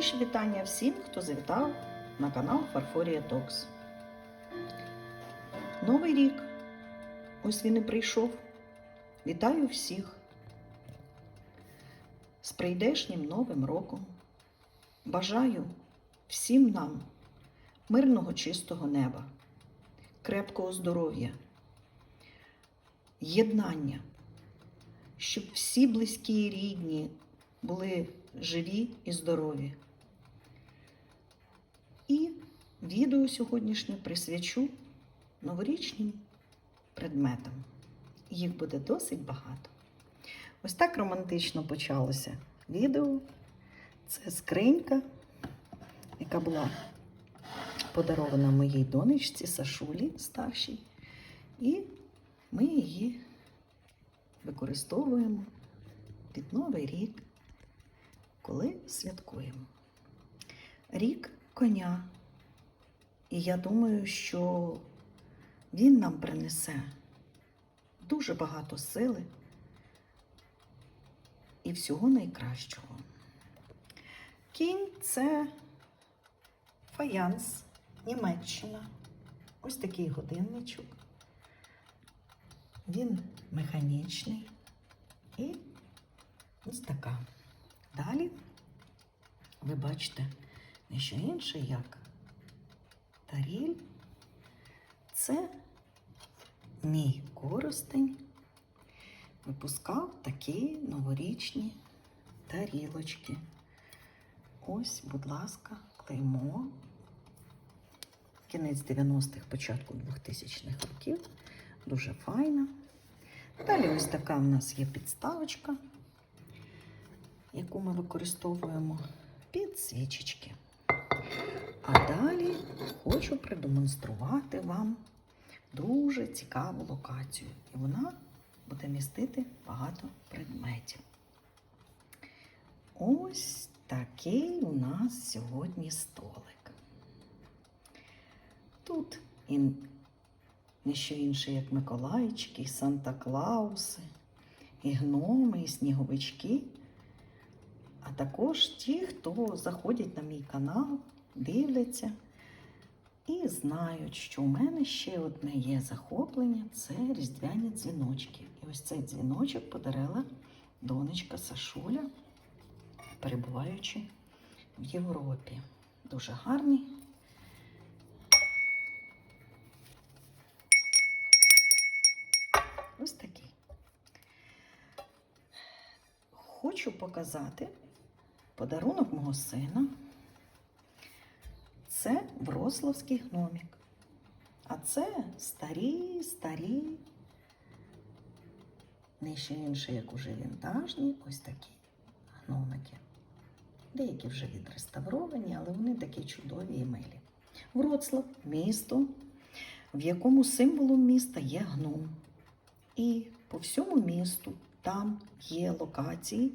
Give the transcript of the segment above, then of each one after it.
найщиріші вітання всім, хто завітав на канал Фарфорія Токс. Новий рік. Ось він і прийшов. Вітаю всіх з прийдешнім новим роком. Бажаю всім нам мирного чистого неба, крепкого здоров'я, єднання, щоб всі близькі і рідні були живі і здорові. І відео сьогоднішнє присвячу новорічним предметам. Їх буде досить багато. Ось так романтично почалося відео. Це скринька, яка була подарована моїй донечці Сашулі старшій. І ми її використовуємо під Новий рік, коли святкуємо. Рік коня. І я думаю, що він нам принесе дуже багато сили і всього найкращого. Кінь це фаянс, Німеччина. Ось такий годинничок. Він механічний і ось така. Далі ви бачите не що інше, як таріль. Це мій коростень випускав такі новорічні тарілочки. Ось, будь ласка, клеймо. Кінець 90-х, початку 2000-х років. Дуже файна. Далі ось така в нас є підставочка, яку ми використовуємо під свічечки. А далі хочу продемонструвати вам дуже цікаву локацію. І вона буде містити багато предметів. Ось такий у нас сьогодні столик. Тут і не що інше, як Миколайчики, Санта-Клауси, і гноми, і сніговички. А також ті, хто заходять на мій канал, дивляться і знають, що у мене ще одне є захоплення це різдвяні дзвіночки. І ось цей дзвіночок подарила донечка Сашуля, перебуваючи в Європі. Дуже гарний. Ось такий. Хочу показати подарунок мого сина. Це Врославський гномік. А це старі, старі, не ще інші, як уже вінтажні, ось такі гномики. Деякі вже відреставровані, але вони такі чудові і милі. Вроцлав місто, в якому символом міста є гном. І по всьому місту там є локації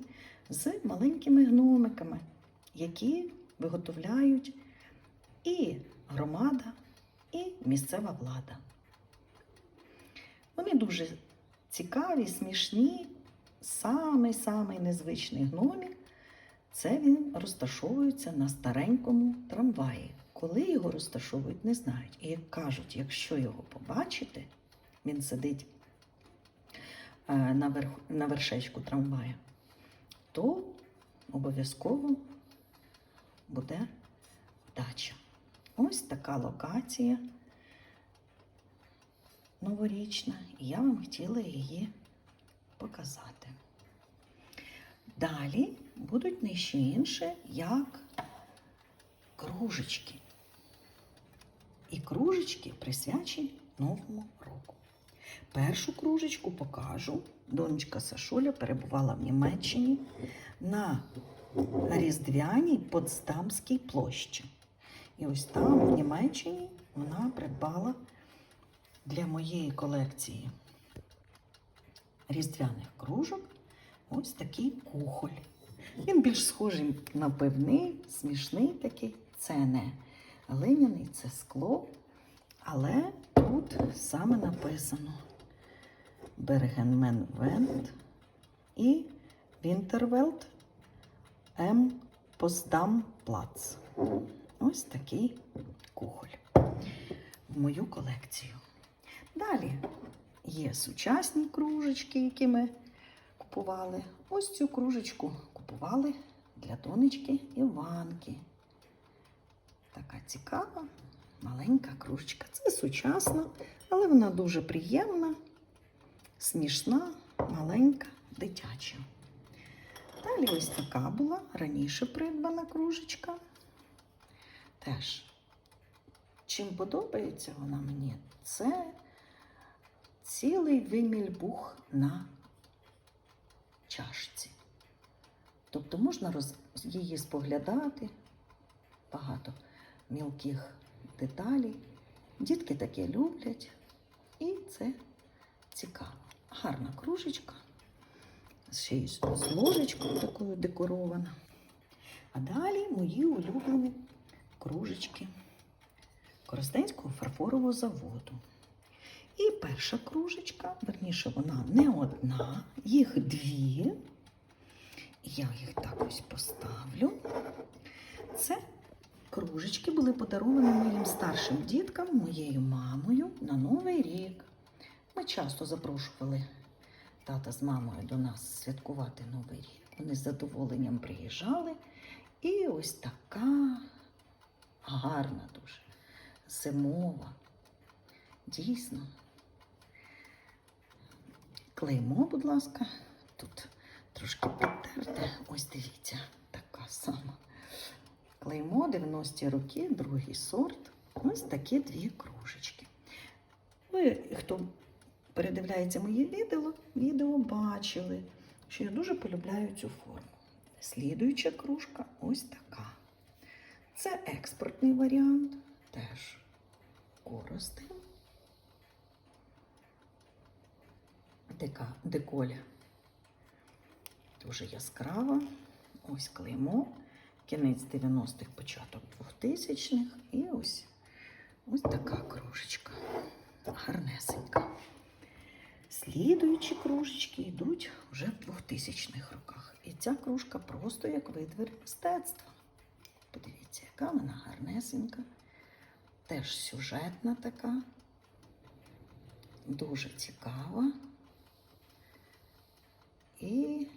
з маленькими гномиками, які виготовляють і громада, і місцева влада. Вони дуже цікаві, смішні. Самий-самий незвичний гномік це він розташовується на старенькому трамваї. Коли його розташовують, не знають. І як кажуть, якщо його побачите, він сидить е, на, верх, на вершечку трамвая, то обов'язково буде вдача. Ось така локація новорічна, і я вам хотіла її показати. Далі будуть не що інше, як кружечки. І кружечки присвячені Новому року. Першу кружечку покажу. Донечка Сашуля перебувала в Німеччині на Різдвяній Потсдамській площі. І ось там, в Німеччині, вона придбала для моєї колекції різдвяних кружок ось такий кухоль. Він більш схожий на пивний, смішний такий. Це не глиняний, це скло. Але тут саме написано Бергенмен Вент і Вінтервелд М. Поздам плац. Ось такий кухоль в мою колекцію. Далі є сучасні кружечки, які ми купували. Ось цю кружечку купували для донечки Іванки. Така цікава, маленька кружечка. Це сучасна, але вона дуже приємна, смішна, маленька, дитяча. Далі ось така була раніше придбана кружечка. Теж, чим подобається вона мені, це цілий вимільбух на чашці. Тобто можна роз... її споглядати, багато мілких деталей. Дітки таке люблять, і це цікаво. Гарна кружечка, ще й з ложечкою такою декорована. А далі мої улюблені кружечки Коростенського фарфорового заводу. І перша кружечка, верніше, вона не одна, їх дві. Я їх так ось поставлю. Це кружечки були подаровані моїм старшим діткам, моєю мамою на Новий рік. Ми часто запрошували тата з мамою до нас святкувати Новий рік. Вони з задоволенням приїжджали. І ось така гарна дуже, зимова. Дійсно. Клеймо, будь ласка, тут трошки підтерте. Ось дивіться, така сама. Клеймо 90-ті роки, другий сорт. Ось такі дві кружечки. Ви, хто передивляється моє відео, відео бачили, що я дуже полюбляю цю форму. Слідуюча кружка ось така. Це експортний варіант, теж коростень. Така деколя. Дуже яскрава. Ось клеймо. Кінець 90-х, початок 2000-х. І ось ось така кружечка. Гарнесенька. Слідуючі кружечки йдуть вже в 2000-х роках. І ця кружка просто як витвір мистецтва. Подивіться, яка вона гарнесенька. Теж сюжетна така. Дуже цікава. І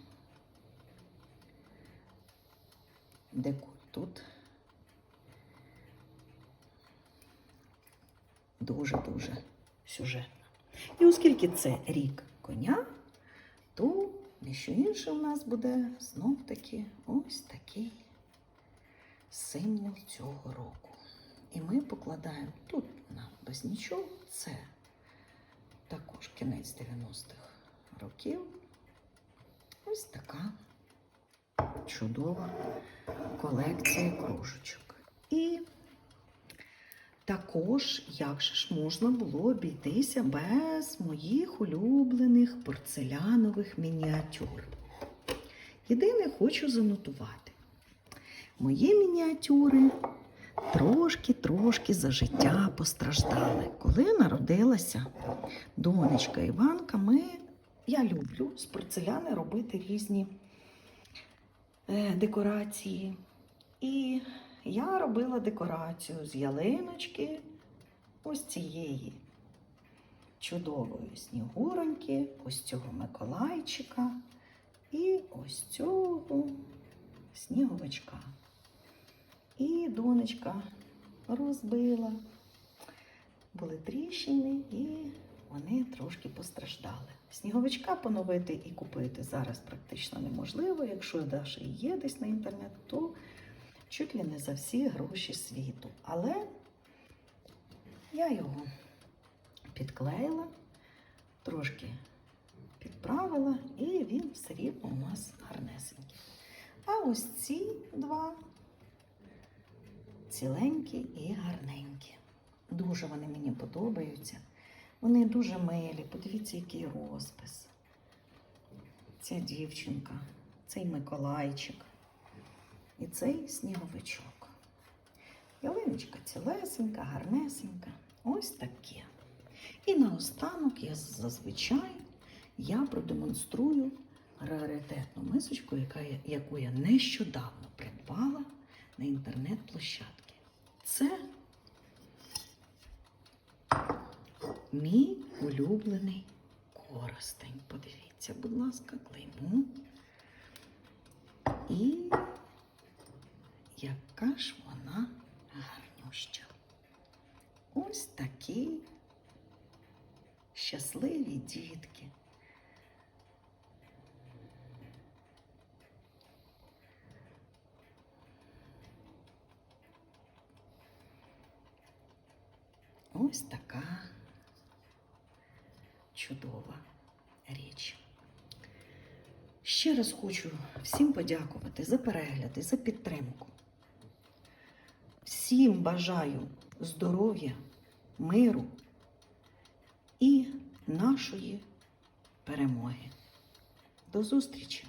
декор тут дуже-дуже сюжетна. І оскільки це рік коня, то не інше у нас буде знов таки ось такий символ цього року. І ми покладаємо тут на без нічого. Це також кінець 90-х років. Ось така чудова колекція кружечок. І також, як же ж можна було обійтися без моїх улюблених порцелянових мініатюр. Єдине хочу занотувати. Мої мініатюри трошки-трошки за життя постраждали. Коли народилася донечка Іванка, ми, я люблю з порцеляни робити різні е, декорації. І я робила декорацію з ялиночки ось цієї чудової снігуроньки, ось цього Миколайчика і ось цього сніговичка. І донечка розбила. Були тріщини, і вони трошки постраждали. Сніговичка поновити і купити зараз практично неможливо. Якщо і є десь на інтернет, то чуть ли не за всі гроші світу. Але я його підклеїла, трошки підправила, і він все рівно у нас гарнесенький. А ось ці два ціленькі і гарненькі. Дуже вони мені подобаються. Вони дуже милі. Подивіться, який розпис. Ця дівчинка, цей Миколайчик і цей сніговичок. Ялиночка цілесенька, гарнесенька. Ось таке. І наостанок я зазвичай я продемонструю раритетну мисочку, яка яку я нещодавно придбала. На інтернет-площадки. Це мій улюблений коростень. Подивіться, будь ласка, клейму. І яка ж вона гарнюща. Ось такі щасливі дітки. Ось така чудова річ. Ще раз хочу всім подякувати за перегляди, за підтримку. Всім бажаю здоров'я, миру і нашої перемоги. До зустрічі!